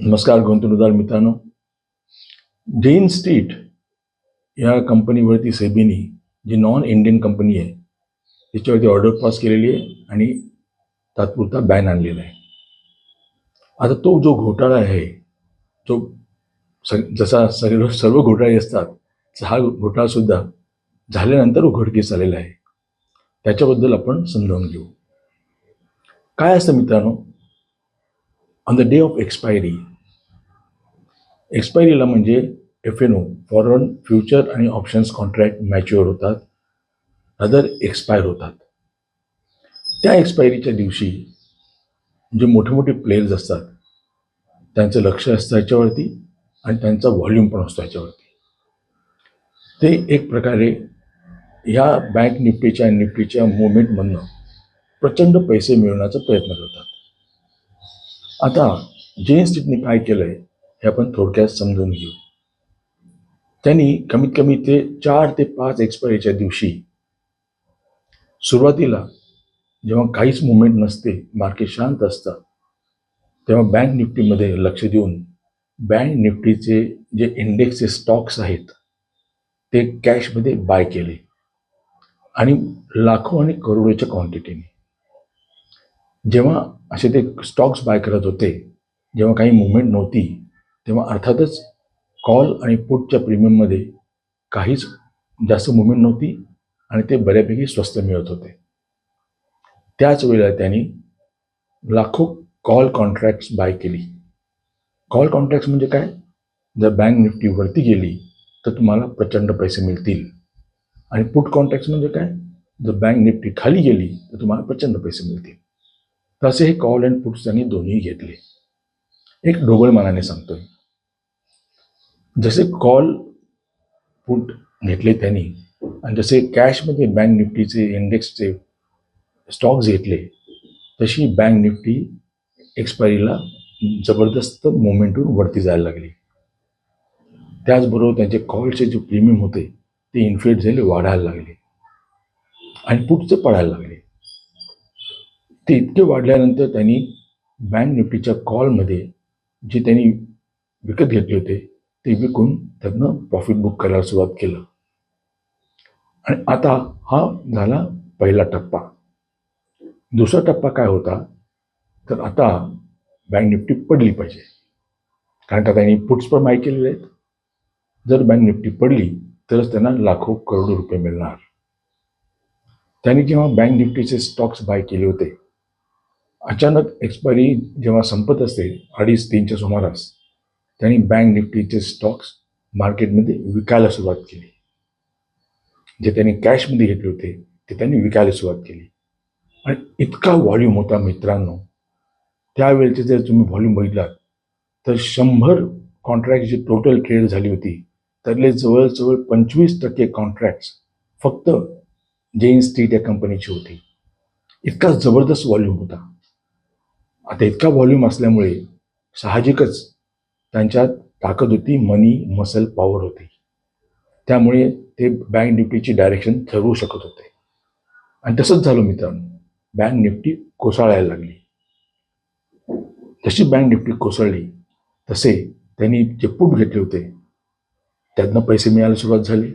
नमस्कार गुंतवणूकदार मित्रांनो. जेन स्ट्रीट या कंपनीवरती सेबीनी जी नॉन इंडियन कंपनी आहे त्याच्यावरती ऑर्डर पास केलेली आहे आणि तात्पुरता बॅन आणलेला आहे. आता तो जो घोटाळा आहे जो स जसा सर्व सर्व घोटाळे असतात तसा हा घोटाळासुद्धा झाल्यानंतर उघडकीस आलेला आहे. त्याच्याबद्दल आपण समजावून घेऊ. काय असतं मित्रांनो? On the day of expiry एक्सपायरीला म्हणजे F N O foreign future आणि ऑप्शन्स कॉन्ट्रॅक्ट मॅच्युअर होतात. अदर एक्सपायर होतात. त्या एक्सपायरीच्या दिवशी जे मोठे मोठे प्लेयर्स असतात त्यांचं लक्ष असतं याच्यावरती आणि त्यांचा व्हॉल्यूम पण असतो याच्यावरती. ते एक प्रकारे ह्या बँक निफ्टीच्या आणि निफ्टीच्या मुवमेंटमधनं प्रचंड पैसे मिळवण्याचा प्रयत्न करतात. आता जे स्ट्रीटने काय केलं आहे हे आपण थोडक्यात समजून घेऊ. त्यांनी कमीत कमी ते चार ते पाच एक्सपायरीच्या दिवशी सुरुवातीला जेव्हा काहीच मुवमेंट नसते मार्केट शांत असतं तेव्हा बँक निफ्टीमध्ये लक्ष देऊन बँक निफ्टीचे जे इंडेक्सचे स्टॉक्स आहेत ते कॅशमध्ये बाय केले. आणि लाखो आणि करोडोच्या क्वांटिटीने जेव्हा असे ते स्टॉक्स बाय करत होते. जेव्हा काही मुवमेंट नव्हती तेव्हा अर्थातच कॉल आणि पुटच्या प्रीमियममध्ये काहीच जास्त मुवमेंट नव्हती आणि ते बऱ्यापैकी स्वस्त मिळत होते. त्याच वेळेला त्यांनी लाखो कॉल कॉन्ट्रॅक्ट्स बाय केली. कॉल कॉन्ट्रॅक्ट्स म्हणजे काय? जर बँक निफ्टी वरती गेली तर तुम्हाला प्रचंड पैसे मिळतील. आणि पुट कॉन्ट्रॅक्ट्स म्हणजे काय? जर बँक निफ्टी खाली गेली तर तुम्हाला प्रचंड पैसे मिळतील. तर असे हे कॉल अँड पुट्स त्यांनी दोन्ही घेतले. एक ढोबळमानाने सांगतोय. जसे कॉल पुट घेतले त्यांनी आणि जसे कॅशमध्ये बँक निफ्टीचे इंडेक्सचे स्टॉक्स घेतले तशी बँक निफ्टी एक्सपायरीला जबरदस्त मोमेंटून वरती जायला लागली. त्याचबरोबर त्यांचे कॉलचे जे प्रीमियम होते ते इन्फ्लेट झाले वाढायला लागले. आणि पुटचे पडायला लागले. ते इतके वाढल्यानंतर त्यांनी बँक निफ्टीच्या कॉलमध्ये जे त्यांनी विकत घेतले होते ते विकून त्यांना प्रॉफिट बुक करायला सुरुवात केलं. आणि आता हा झाला पहिला टप्पा. दुसरा टप्पा काय होता? तर आता बँक निफ्टी पडली पाहिजे. कारण का त्यांनी पुट्स पण माहीत केलेले आहेत. जर बँक निफ्टी पडली तरच त्यांना लाखो करोडो रुपये मिळणार. त्यांनी जेव्हा बँक निफ्टीचे स्टॉक्स बाय केले होते अचानक एक्सपायरी जेव्हा संपत असते अडीच तीनच्या सुमारास त्यांनी बँक निफ्टीचे स्टॉक्स मार्केटमध्ये विकायला सुरुवात केली. जे त्यांनी कॅशमध्ये घेतले होते ते त्यांनी विकायला सुरुवात केली. आणि इतका व्हॉल्यूम होता मित्रांनो. त्यावेळेचे जर तुम्ही व्हॉल्यूम बघितलात तर शंभर कॉन्ट्रॅक्टची टोटल ट्रेड झाली होती. त्यातले जवळजवळ पंचवीस टक्के कॉन्ट्रॅक्ट्स फक्त जेन स्ट्रीट या कंपनीची होती. इतका जबरदस्त व्हॉल्यूम होता. आता इतका व्हॉल्यूम असल्यामुळे साहजिकच त्यांच्यात ताकद होती मनी मसल पॉवर होती. त्यामुळे ते बँक निफ्टीची डायरेक्शन ठरवू शकत होते. आणि तसंच झालं मित्रांनो. बँक निफ्टी कोसळायला लागली. जशी बँक निफ्टी कोसळली तसे त्यांनी जे पुट घेतले होते त्यातनं पैसे मिळायला सुरुवात झाली.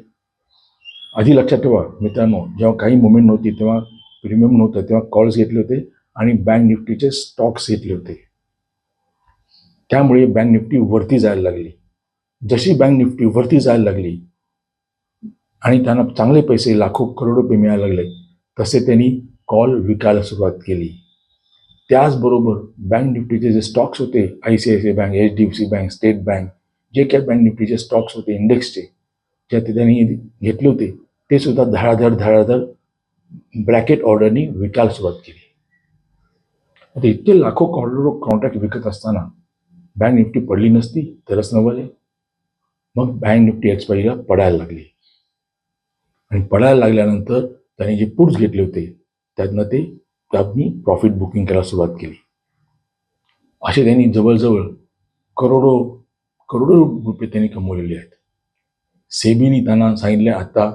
आधी लक्षात ठेवा मित्रांनो जेव्हा काही मुवमेंट नव्हती तेव्हा प्रीमियम नव्हतं तेव्हा कॉल्स घेतले होते. आणि बँक निफ्टीचे स्टॉक्स घेतले होते. त्यामुळे बँक निफ्टी वरती जायला लागली. जशी बँक निफ्टी वरती जायला लागली आणि त्यांना चांगले पैसे लाखो करोड रुपये मिळायला लागले तसे त्यांनी कॉल विकायला सुरुवात केली. त्याचबरोबर बँक निफ्टीचे जे स्टॉक्स होते I C I C bank H D F C bank state bank जे काही बँक निफ्टीचे स्टॉक्स होते इंडेक्सचे ज्या ते त्यांनी घेतले होते ते सुद्धा धडाधड धडाधड ब्रॅकेट ऑर्डरनी विकायला सुरुवात केली. आता इतके लाखो करोडो कॉन्ट्रॅक्ट विकत असताना बँक निफ्टी पडली नसती तरच नवले मग बँक निफ्टी एक्सपायरीला पडायला लागली. आणि पडायला लागल्यानंतर त्यांनी जे पुट्स घेतले होते त्यातनं ते त्यांनी प्रॉफिट बुकिंग करायला सुरुवात केली. असे त्यांनी जवळजवळ करोडो करोडो रुपये त्यांनी कमवलेले आहेत. सेबीनी त्यांना सांगितले आता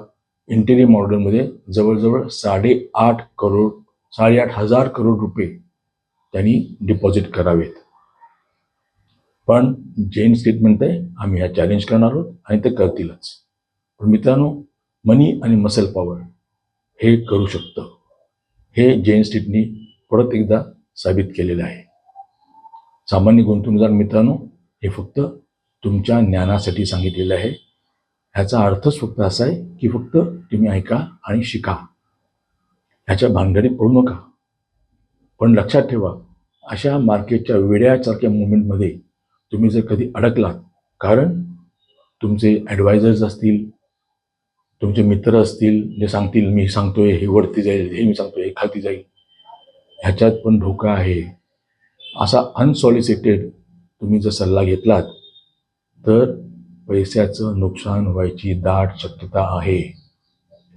इंटेरियम ऑर्डरमध्ये जवळजवळ साडेआठ करोड साडेआठ हजार करोड रुपये त्यांनी डिपॉझिट करावेत. पण जेन स्टेटमेंट आहे आम्ही ह्या चॅलेंज करणार आहोत आणि ते करतीलच. पण मित्रांनो मनी आणि मसल पॉवर हे करू शकतं. हे जेन स्टेटनी परत एकदा साबित केलेलं आहे. सामान्य गुंतवणूकदार मित्रांनो हे फक्त तुमच्या ज्ञानासाठी सांगितलेलं आहे. ह्याचा अर्थच फक्त असा आहे की फक्त तुम्ही ऐका आणि शिका. ह्याच्या भानगडीत पडू नका. पण लक्षात ठेवा अशा मार्केटच्या वेड्यासारख्या मुवमेंटमध्ये तुम्ही जर कधी अडकलात कारण तुमचे ॲडवायझर्स असतील तुमचे मित्र असतील जे सांगतील मी सांगतोय हे वरती जाईल हे मी सांगतोय हे खालती जाईल. ह्याच्यात पण धोका आहे. असा अनसॉलिसिटेड तुम्ही जर सल्ला घेतलात तर पैशाचं नुकसान व्हायची दाट शक्यता आहे.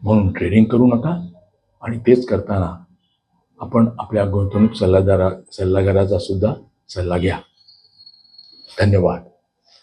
म्हणून ट्रेडिंग करू नका आणि तेच करताना आपण आपल्या गुंतवणूक सल्लागारा सल्लागाराचा सुद्धा सल्ला घ्या. धन्यवाद.